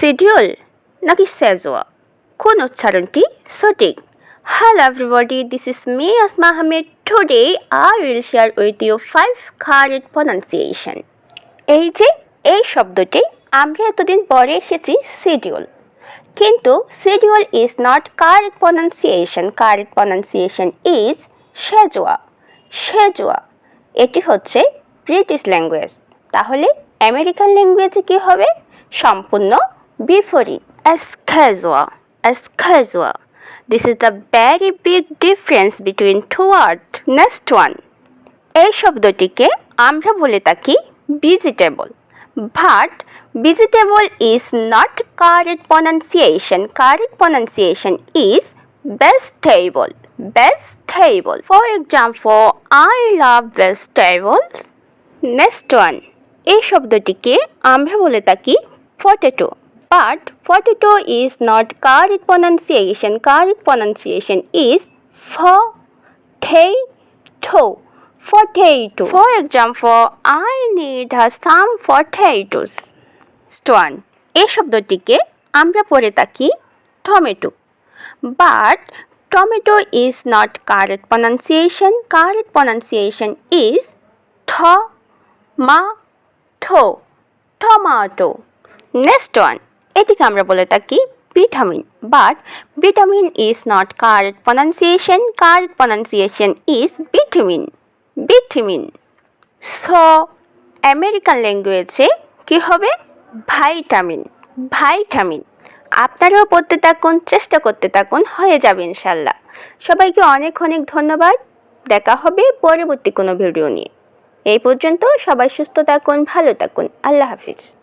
Schedule নাকি সেজোয়া কোন উচ্চারণটি সঠিক? Everybody this is me Asma Ahmed today I will share with you five correct pronunciation এই যে, এই শব্দটি আমরা এতদিন পরে এসেছি শিডিউল। কিন্তু schedule is not correct pronunciation correct pronunciation is সেজোয়া সেজোয়া এটি হচ্ছে ব্রিটিশ ল্যাঙ্গুয়েজ তাহলে আমেরিকান ল্যাঙ্গুয়েজে কী হবে? সম্পূর্ণ বিপরীত এসখেজোয়া এসখেজোয়া this is the very big difference between two word next one এই শব্দটিকে আমরা বলে থাকি vegetable but vegetable is not correct pronunciation correct pronunciation is vegetable. Vegetable. For example, i love vegetables. Next one এই শব্দটিকে আমরা বলে থাকি potato potato is not correct pronunciation correct pronunciation is potato potato. For example, I need some potatoes. Stone. এই শব্দটিকে আমরা পড়ে থাকি tomato but tomato is not correct pronunciation correct pronunciation is tomato tomato next one এটিকে আমরা বলে থাকি vitamin but vitamin is not correct pronunciation correct pronunciation is vitamin vitamin saw American ল্যাঙ্গুয়েজে কী হবে? ভাইটামিন ভাইটামিন আপনারাও পড়তে থাকুন, চেষ্টা করতে থাকুন, হয়ে যাবে ইনশাল্লাহ। সবাইকে অনেক অনেক ধন্যবাদ। দেখা হবে পরবর্তী কোনো ভিডিও নিয়ে। এই পর্যন্ত সবাই সুস্থ থাকুন, ভালো থাকুন। আল্লাহ হাফিজ।